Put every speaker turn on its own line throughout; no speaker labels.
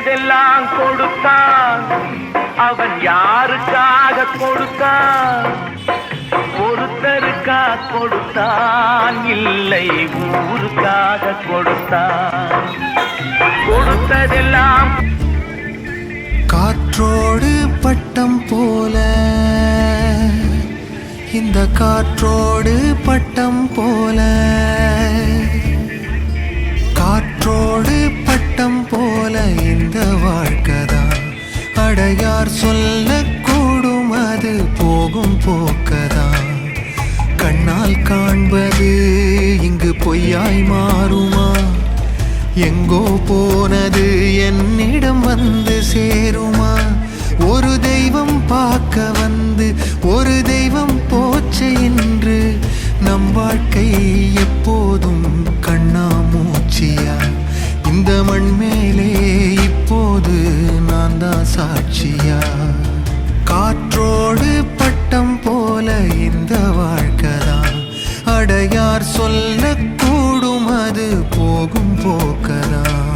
கொடுத்ததெல்லாம் கொடுத்தான். அவன் யாருக்காக கொடுத்தான்? ஒருத்தருக்காக கொடுத்தான். இல்லை ஊருக்காக கொடுத்தான். கொடுத்ததெல்லாம்
காற்றோடு பட்டம் போல இந்த காற்றோடு பட்டம் போல. அடையார் சொல்லக்கூடும் அது போகும் போக்கதான். கண்ணால் காண்பது இங்கு பொய்யாய் மாறுமா? எங்கோ போனது என்னிடம் வந்து சேருமா? ஒரு தெய்வம் பார்க்க வந்து ஒரு தெய்வம் போ யார் சொல்லக்கூடும் அது போகும் போக்கதான்.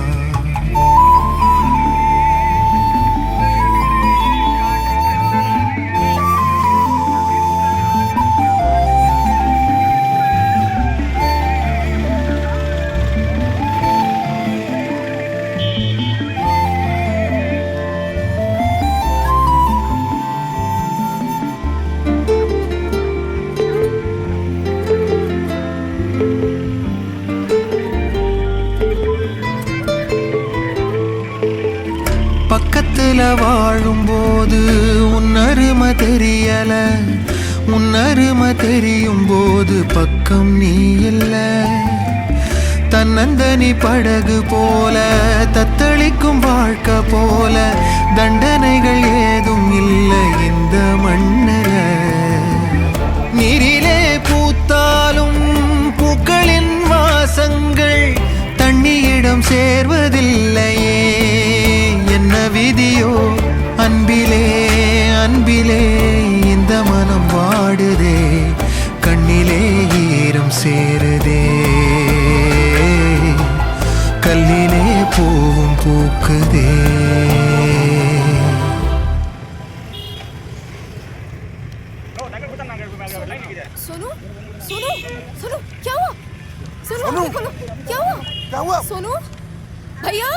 பக்கத்துல வாழும்போது உன் அருமை தெரியல. உன் அருமை தெரியும் போது பக்கம் நீ இல்ல. தன்னந்தனி படகு போல தத்தளிக்கும் வாழ்க்கை போல தண்டனைகள் ஏதும் இல்லை இந்த மண்ணில அன்பிலே அன்பிலே இந்த மனம் வாடுதே கண்ணிலே ஈரம் சேருதே கல்லிலே பூவும் பூக்குதே
सोनू सोनू सोनू क्या हुआ सोनू आँखें खोलो क्या हुआ
क्या हुआ
सोनू
అయ్యో!